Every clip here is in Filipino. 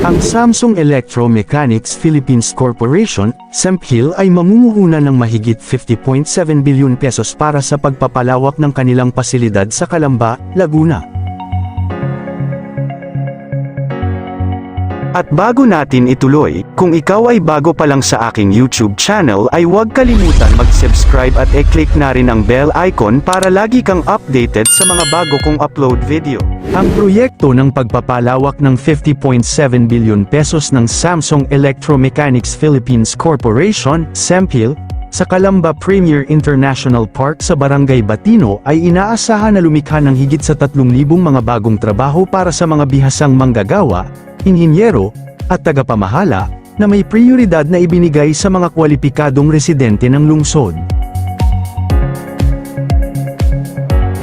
Ang Samsung Electromechanics Philippines Corporation, SEMPHIL ay mamumuhunan ng mahigit 50.7 bilyon pesos para sa pagpapalawak ng kanilang pasilidad sa Calamba, Laguna. At bago natin ituloy, kung ikaw ay bago pa lang sa aking YouTube channel ay huwag kalimutan mag-subscribe at e-click na rin ang bell icon para lagi kang updated sa mga bago kong upload video. Ang proyekto ng pagpapalawak ng 50.7 billion pesos ng Samsung Electromechanics Philippines Corporation, SEMPHIL, sa Calamba Premier International Park sa Barangay Batino ay inaasahan na lumikha ng higit sa 3,000 mga bagong trabaho para sa mga bihasang manggagawa, inhinyero, at tagapamahala, na may prioridad na ibinigay sa mga kwalipikadong residente ng lungsod.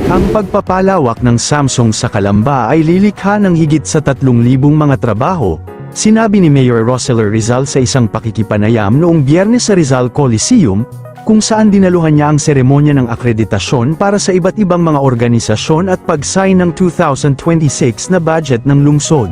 Ang pagpapalawak ng Samsung sa Calamba ay lilikha ng higit sa 3,000 mga trabaho, sinabi ni Mayor Roseller Rizal sa isang pakikipanayam noong biyernes sa Rizal Coliseum, kung saan dinaluhan niya ang seremonya ng akreditasyon para sa iba't ibang mga organisasyon at pag-sign ng 2026 na budget ng lungsod.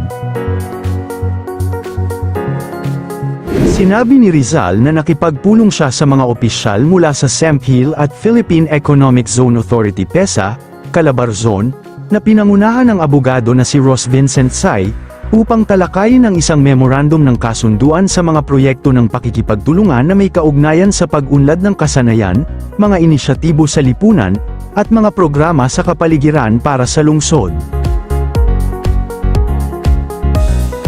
Sinabi ni Rizal na nakipagpulong siya sa mga opisyal mula sa SEMPHIL at Philippine Economic Zone Authority PESA, Calabar Zone, na pinangunahan ng abogado na si Ross Vincent Sai, upang talakayin ang isang memorandum ng kasunduan sa mga proyekto ng pakikipagtulungan na may kaugnayan sa pag-unlad ng kasanayan, mga inisyatibo sa lipunan, at mga programa sa kapaligiran para sa lungsod.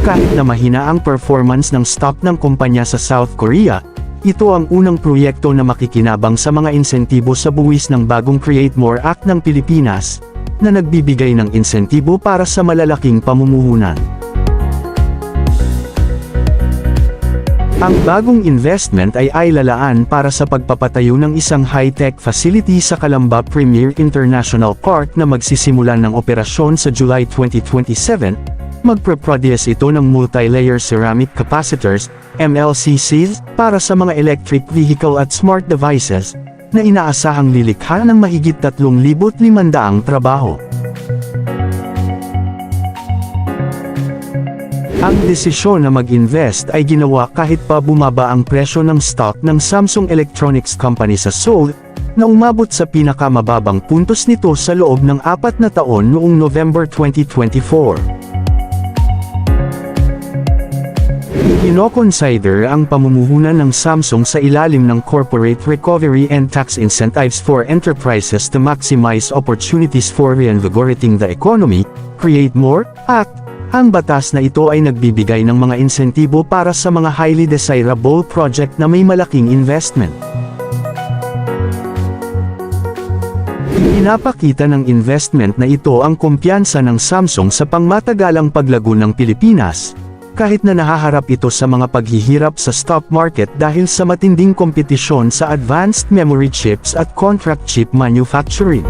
Kahit na mahina ang performance ng stock ng kumpanya sa South Korea, ito ang unang proyekto na makikinabang sa mga insentibo sa buwis ng bagong Create More Act ng Pilipinas, na nagbibigay ng insentibo para sa malalaking pamumuhunan. Ang bagong investment ay ailalaan para sa pagpapatayo ng isang high-tech facility sa Calamba Premier International Park na magsisimula ng operasyon sa July 2027, Magpre-produce ito ng multi-layer ceramic capacitors, MLCCs, para sa mga electric vehicle at smart devices, na inaasahang lilikha ng mahigit 3,500 trabaho. Ang desisyon na mag-invest ay ginawa kahit pa bumaba ang presyo ng stock ng Samsung Electronics Company sa Seoul, na umabot sa pinakamababang puntos nito sa loob ng apat na taon noong November 2024. Kinoconsider ang pamumuhunan ng Samsung sa ilalim ng Corporate Recovery and Tax Incentives for Enterprises to maximize opportunities for reinvigorating the economy, Create More, Act. Ang batas na ito ay nagbibigay ng mga insentibo para sa mga highly desirable project na may malaking investment. Pinapakita ng investment na ito ang kumpiyansa ng Samsung sa pangmatagalang paglago ng Pilipinas, kahit na nahaharap ito sa mga paghihirap sa stock market dahil sa matinding kompetisyon sa advanced memory chips at contract chip manufacturing.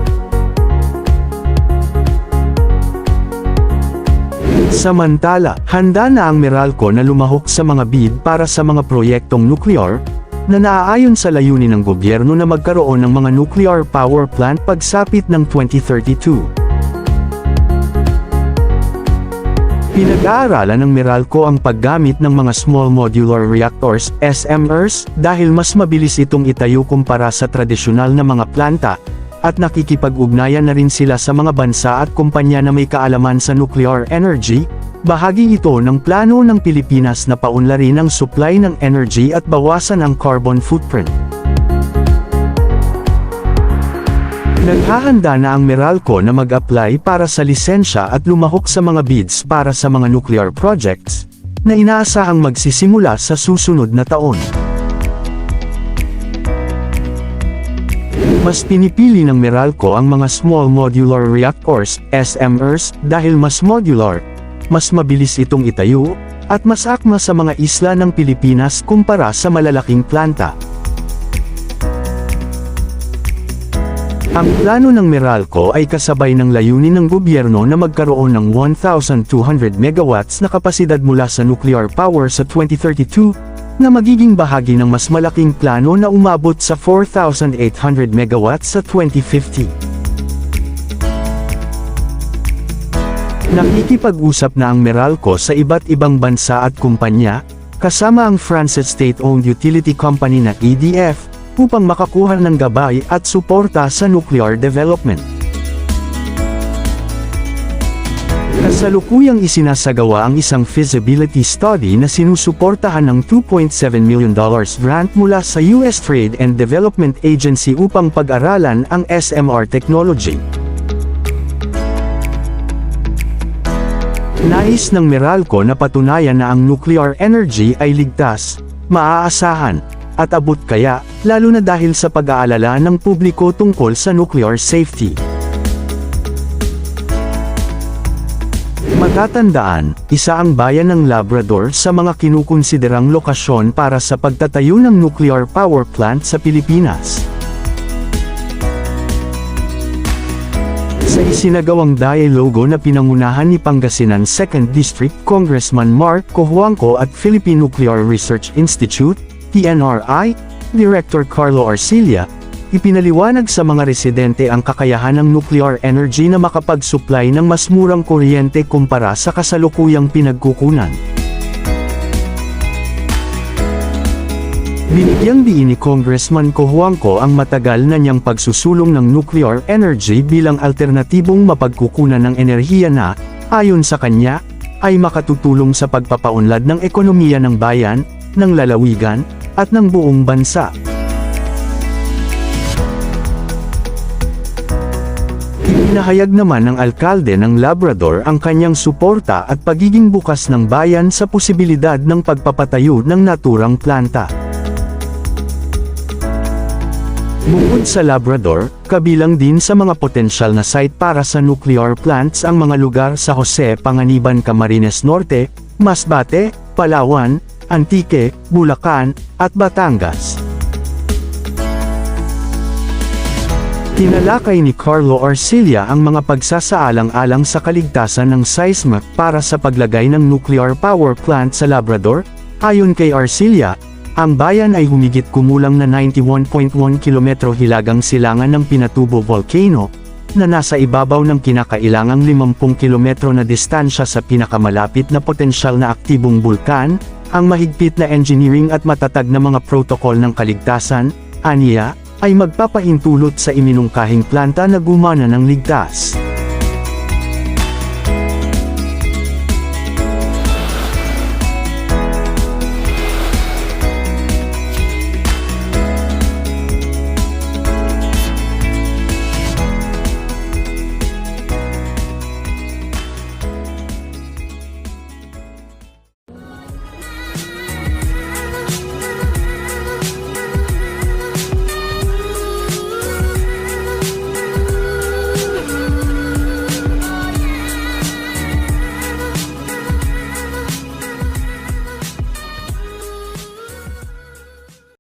Samantala, handa na ang Meralco na lumahok sa mga bid para sa mga proyektong nuklear, na naaayon sa layunin ng gobyerno na magkaroon ng mga nuclear power plant pagsapit ng 2032. Pinag-aaralan ng Meralco ang paggamit ng mga small modular reactors, SMRs, dahil mas mabilis itong itayo kumpara sa tradisyonal na mga planta, at nakikipag-ugnayan na rin sila sa mga bansa at kumpanya na may kaalaman sa nuclear energy, bahagi ito ng plano ng Pilipinas na paunlarin ang supply ng energy at bawasan ang carbon footprint. Naghahanda na ang Meralco na mag-apply para sa lisensya at lumahok sa mga bids para sa mga nuclear projects, na inaasahang magsisimula sa susunod na taon. Mas pinipili ng Meralco ang mga small modular reactors, SMRs, dahil mas modular, mas mabilis itong itayo, at mas akma sa mga isla ng Pilipinas kumpara sa malalaking planta. Ang plano ng Meralco ay kasabay ng layunin ng gobyerno na magkaroon ng 1,200 megawatts na kapasidad mula sa nuclear power sa 2032, na magiging bahagi ng mas malaking plano na umabot sa 4,800 megawatts sa 2050. Nakikipag-usap na ang Meralco sa iba't ibang bansa at kumpanya, kasama ang France's state-owned utility company na EDF, upang makakuha ng gabay at suporta sa nuclear development. Kasalukuyang isinasagawa ang isang feasibility study na sinusuportahan ng $2.7 million grant mula sa US Trade and Development Agency upang pag-aralan ang SMR technology. Nais ng Meralco na patunayan na ang nuclear energy ay ligtas, maaasahan, at abot kaya, lalo na dahil sa pag-aalala ng publiko tungkol sa nuclear safety. Matatandaan, isa ang bayan ng Labrador sa mga kinukonsiderang lokasyon para sa pagtatayo ng nuclear power plant sa Pilipinas. Sa isinagawang dialogo na pinangunahan ni Pangasinan 2nd District Congressman Mark Cojuangco at Philippine Nuclear Research Institute, PNRI, Director Carlo Arcilla, ipinaliwanag sa mga residente ang kakayahan ng nuclear energy na makapag-supply ng mas murang kuryente kumpara sa kasalukuyang pinagkukunan. Binigyang diin ni Congressman Cojuangco ang matagal na niyang pagsusulong ng nuclear energy bilang alternatibong mapagkukunan ng enerhiya na, ayon sa kanya, ay makatutulong sa pagpapaunlad ng ekonomiya ng bayan, ng lalawigan, at ng buong bansa. Inahayag naman ng alkalde ng Labrador ang kanyang suporta at pagiging bukas ng bayan sa posibilidad ng pagpapatayo ng naturang planta. Bukod sa Labrador, kabilang din sa mga potensyal na site para sa nuclear plants ang mga lugar sa Jose Panganiban Camarines Norte, Masbate, Palawan, Antique, Bulacan, at Batangas. Tinalakay ni Carlo Arcilla ang mga pagsasaalang-alang sa kaligtasan ng SEISMIC para sa paglagay ng nuclear power plant sa Labrador. Ayon kay Arcilla, ang bayan ay humigit kumulang na 91.1 kilometro hilagang silangan ng Pinatubo Volcano, na nasa ibabaw ng kinakailangang 50 kilometro na distansya sa pinakamalapit na potensyal na aktibong bulkan, ang mahigpit na engineering at matatag na mga protokol ng kaligtasan, aniya, ay magpapahintulot sa iminungkahing planta na gumana ng ligtas.